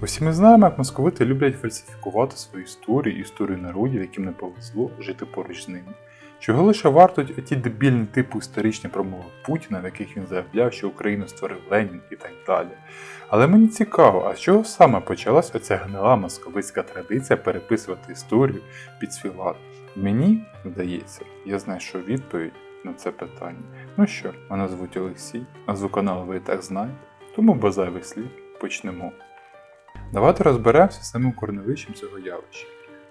Усі ми знаємо, як московити люблять фальсифікувати свою історію, історію народів, яким не повезло жити поруч з ними. Чого лише вартують оті дебільні типу історичні промови Путіна, в яких він заявляв, що Україну створив Ленін і так далі. Але мені цікаво, а з чого саме почалась оця гнила московицька традиція переписувати історію під свій лад? Мені здається, я знайшов відповідь на це питання. Ну що, мене звуть Олексій, назву каналу ви і так знаєте, тому без зайвих слів почнемо. Давайте розберемося з самим корневищем цього явища.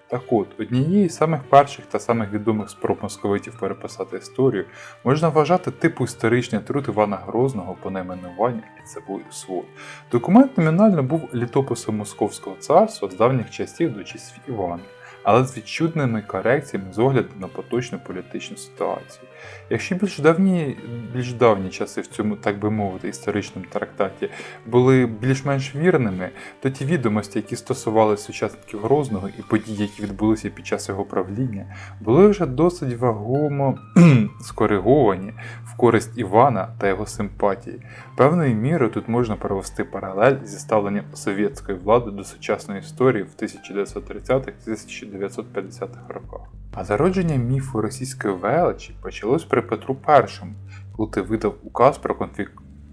Так от, однією з самих перших та самих відомих спроб московитів переписати історію можна вважати типу історичний труд Івана Грозного по найменуванню собою свод. Документ номінально був літописом Московського царства з давніх часів до часів Івана, але з відчутними корекціями з огляду на поточну політичну ситуацію. Якщо більш давні, більш давні часи в цьому, так би мовити, історичному трактаті були більш-менш вірними, то ті відомості, які стосувалися учасників Грозного і подій, які відбулися під час його правління, були вже досить вагомо скориговані в користь Івана та його симпатії. Певною мірою тут можна провести паралель зі ставленням совєтської влади до сучасної історії в 1930-1950-х роках. А зародження міфу російської величі почалось при Петру І, коли ти видав указ про конфі-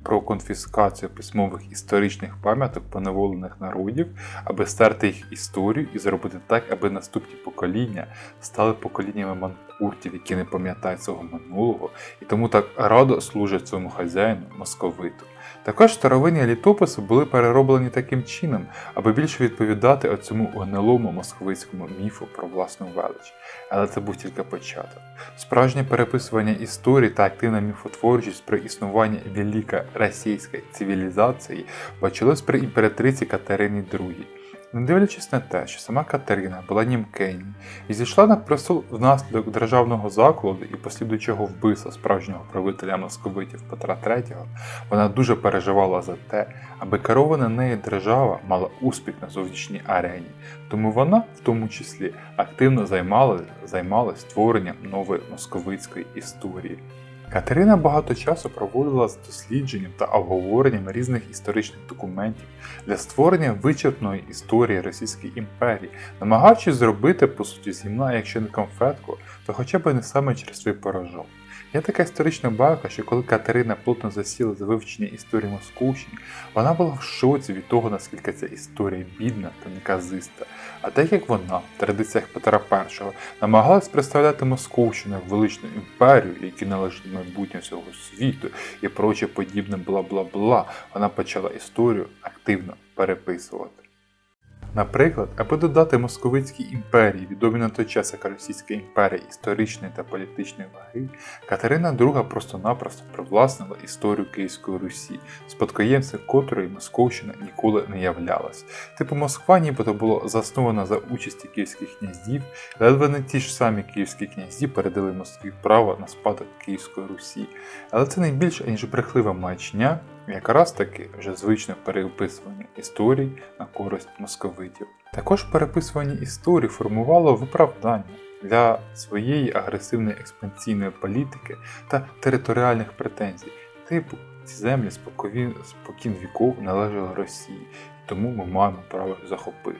про конфіскацію письмових історичних пам'яток поневолених народів, аби стерти їх історію і зробити так, аби наступні покоління стали поколіннями манкуртів, які не пам'ятають свого минулого, і тому так радо служать своєму хазяїну московиту. Також старовинні літописи були перероблені таким чином, аби більше відповідати оцьому гнилому московицькому міфу про власну велич. Але це був тільки початок. Справжнє переписування історії та активна міфотворчість про існування великої російської цивілізації почалось при імператриці Катерині II. Не дивлячись на те, що сама Катерина була німкені і зійшла на престол внаслідок державного закладу і послідуючого вбивства справжнього правителя московитів Петра III, вона дуже переживала за те, аби керована нею держава мала успіх на зовнішній арені, тому вона, в тому числі, активно займалася займалась створенням нової московицької історії. Катерина багато часу проводила з дослідженням та обговоренням різних історичних документів для створення вичерпної історії Російської імперії, намагаючись зробити, по суті, зімна, якщо не конфетку, то хоча б не саме через свій поражок. Є така історична байка, що коли Катерина плотно засіла за вивчення історії Московщини, вона була в шоці від того, наскільки ця історія бідна та неказиста. А так як вона, в традиціях Петра І, намагалась представляти Московщину як величну імперію, якій належить майбутнє всього світу і проче подібне бла-бла-бла, вона почала історію активно переписувати. Наприклад, аби додати московицькій імперії, відомі на той час як Російська імперія історичної та політичної ваги, Катерина II просто-напросто привласнила історію Київської Русі, спадкоємцем котрої Московщина ніколи не являлась. Типу Москва нібито було заснована за участі київських князів, ледве не ті ж самі київські князі передали Москві право на спадок Київської Русі. Але це найбільш аніж брехлива маячня, якраз таки вже звичне переписування історій на користь московитів. Також переписування історій формувало виправдання для своєї агресивної експансійної політики та територіальних претензій. Типу, ці землі спокійно, спокін віков належали Росії, тому ми маємо право захопити.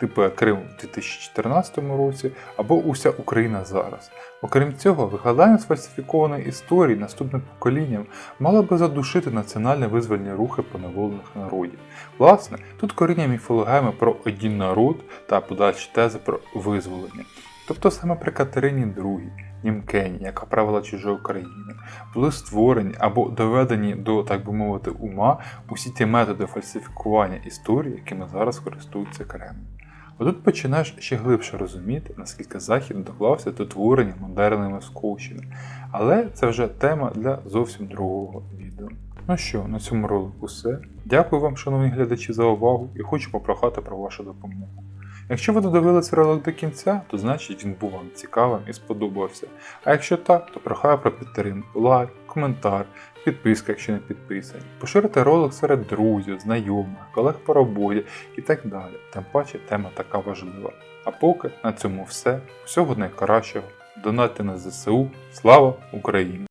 Типу Крим у 2014 році або уся Україна зараз. Окрім цього, викладання сфальсифікованої історії наступним поколінням мало би задушити національні визвольні рухи поневолених народів. Власне, тут коріння міфологеми про один народ та подальші тези про визволення. Тобто саме при Катерині II, Німкені, яка правила чужою країни, були створені або доведені до, так би мовити, ума усі ті методи фальсифікування історії, якими зараз користується Кремль. Отут починаєш ще глибше розуміти, наскільки Захід доклався до творення модерної Московщини. Але це вже тема для зовсім другого відео. Ну що, на цьому ролику все. Дякую вам, шановні глядачі, за увагу і хочу попрохати про вашу допомогу. Якщо ви додивилися ролик до кінця, то значить він був вам цікавим і сподобався. А якщо так, то прохаю про підтримку, лайк, коментар, підписка, якщо не підписані. Поширити ролик серед друзів, знайомих, колег по роботі і так далі. Тим паче тема така важлива. А поки на цьому все. Всього найкращого. Донати на ЗСУ. Слава Україні!